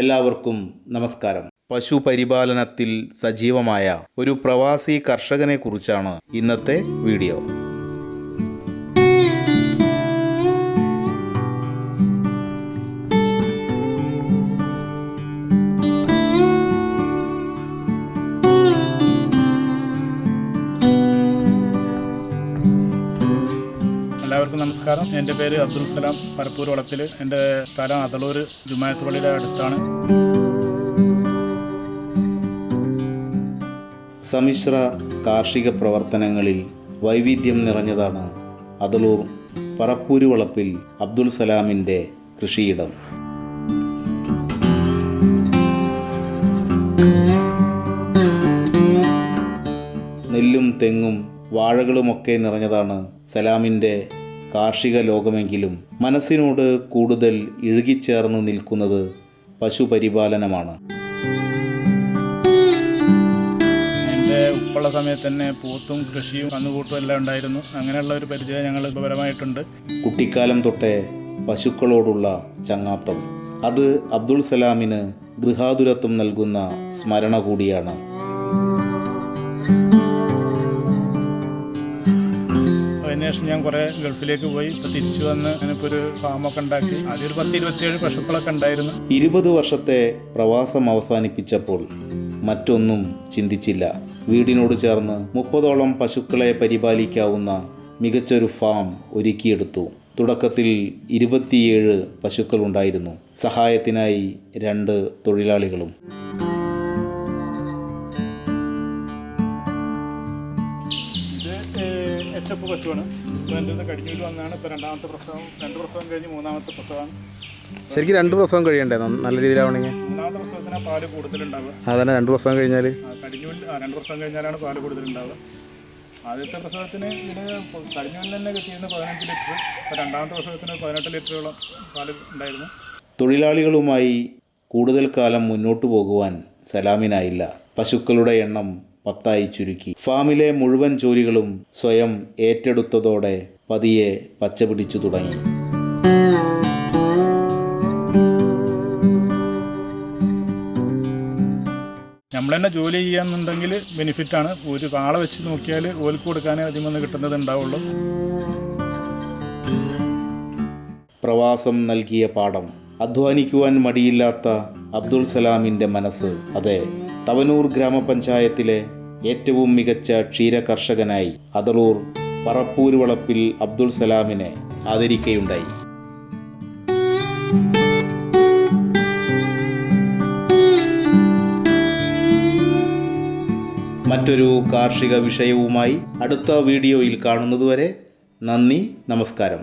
എല്ലാവർക്കും നമസ്കാരം. പശുപരിപാലനത്തിൽ സജീവമായ ഒരു പ്രവാസി കർഷകനെ കുറിച്ചാണ് ഇന്നത്തെ വീഡിയോ. എല്ലാവർക്കും നമസ്കാരം. എന്റെ പേര് അബ്ദുൽ സലാം. പരപ്പൂർ വളപ്പിൽ എന്റെ സ്ഥലം അതളൂർ ജുമായത്ത് അടുത്താണ്. സമ്മിശ്ര കാർഷിക പ്രവർത്തനങ്ങളിൽ വൈവിധ്യം നിറഞ്ഞതാണ് അതളൂർ പറപ്പൂര് വളപ്പിൽ അബ്ദുൽ സലാമിന്റെ കൃഷിയിടം. നെല്ലും തെങ്ങും വാഴകളുമൊക്കെ നിറഞ്ഞതാണ് സലാമിന്റെ കാർഷിക ലോകമെങ്കിലും മനസ്സിനോട് കൂടുതൽ ഇഴുകിച്ചേർന്ന് നിൽക്കുന്നത് പശുപരിപാലനമാണ്. എന്റെ ഉപ്പുള്ള സമയത്ത് തന്നെ പൂത്തും കൃഷിയും കന്നുകൂട്ടും എല്ലാം ഉണ്ടായിരുന്നു. അങ്ങനെയുള്ള ഒരു പരിചയം ഞങ്ങൾ പരമായിട്ടുണ്ട് കുട്ടിക്കാലം തൊട്ടേ പശുക്കളോടുള്ള ചങ്ങാത്തം. അത് അബ്ദുൾ സലാമിന് ഗൃഹാതുരത്വം നൽകുന്ന സ്മരണ കൂടിയാണ്. അതിനുശേഷം ഞാൻ കുറേ ഗൾഫിലേക്ക് പോയി. ഇപ്പോൾ തിരിച്ചു വന്ന് ഞാനിപ്പോൾ ഒരു ഫാമൊക്കെ ഉണ്ടാക്കി. അതിൽ പത്ത് ഇരുപത്തിയേഴ് പശുക്കളൊക്കെ ഉണ്ടായിരുന്നു. ഇരുപത് വർഷത്തെ പ്രവാസം അവസാനിപ്പിച്ചപ്പോൾ മറ്റൊന്നും ചിന്തിച്ചില്ല. വീടിനോട് ചേർന്ന് മുപ്പതോളം പശുക്കളെ പരിപാലിക്കാവുന്ന മികച്ചൊരു ഫാം ഒരുക്കിയെടുത്തു. തുടക്കത്തിൽ ഇരുപത്തിയേഴ് പശുക്കളുണ്ടായിരുന്നു. സഹായത്തിനായി രണ്ട് തൊഴിലാളികളും. എഫ് പശുവാണ്. ഇപ്പോൾ എന്റെ നിന്ന് കടിഞ്ഞൂൽ വന്നതാണ്. ഇപ്പോൾ രണ്ടാമത്തെ പ്രസവം രണ്ട് പ്രസവം കഴിഞ്ഞ് മൂന്നാമത്തെ പ്രസവമാണ്. ശരിക്കും രണ്ട് പ്രസവം കഴിയണ്ടേ? നല്ല രീതിയിലാവണമെങ്കിൽ മൂന്നാമത്തെ പ്രസവത്തിന് പാൽ കൂടുതലുണ്ടാവുക. അതന്നെ രണ്ട് പ്രസവം കഴിഞ്ഞാൽ കടിഞ്ഞു കടിഞ്ഞൂൽ രണ്ട് പ്രസവം കഴിഞ്ഞാലാണ് പാൽ കൂടുതലുണ്ടാവുക. ആദ്യത്തെ പ്രസവത്തിന് ഇത് കടിഞ്ഞൂരിൽ തന്നെ കിട്ടിയിരുന്ന പതിനഞ്ച് ലിറ്റർ. ഇപ്പോൾ രണ്ടാമത്തെ പ്രസവത്തിന് പതിനെട്ട് ലിറ്ററോളം പാൽ ഉണ്ടായിരുന്നു. തൊഴിലാളികളുമായി കൂടുതൽ കാലം മുന്നോട്ട് പോകുവാൻ സലാമിനായില്ല. പശുക്കളുടെ എണ്ണം പത്തായി ചുരുക്കി. ഫാമിലെ മുഴുവൻ ജോലികളും സ്വയം ഏറ്റെടുത്തതോടെ പതിയെ പച്ചപിടിച്ചു തുടങ്ങി. നമ്മൾ തന്നെ ജോലി ചെയ്യാന്നുണ്ടെങ്കിൽ ബെനിഫിറ്റാണ് ഒരു ആളെ വെച്ച് നോക്കിയാൽ ഓൽക്ക് കൊടുക്കാനേ അധികം ഒന്ന് കിട്ടുന്നത് ഉണ്ടാവുള്ളൂ. പ്രവാസം നൽകിയ പാഠം. അധ്വാനിക്കുവാൻ മടിയില്ലാത്ത അബ്ദുൾ സലാമിന്റെ മനസ്സ് അതെ തവനൂർ ഗ്രാമപഞ്ചായത്തിലെ ഏറ്റവും മികച്ച ക്ഷീര കർഷകനായി അതളൂർ പറപ്പൂര് വളപ്പിൽ അബ്ദുൾ സലാമിനെ ആദരിക്കുകയുണ്ടായി മറ്റൊരു കാർഷിക വിഷയവുമായി അടുത്ത വീഡിയോയിൽ കാണുന്നതുവരെ നന്ദി നമസ്കാരം.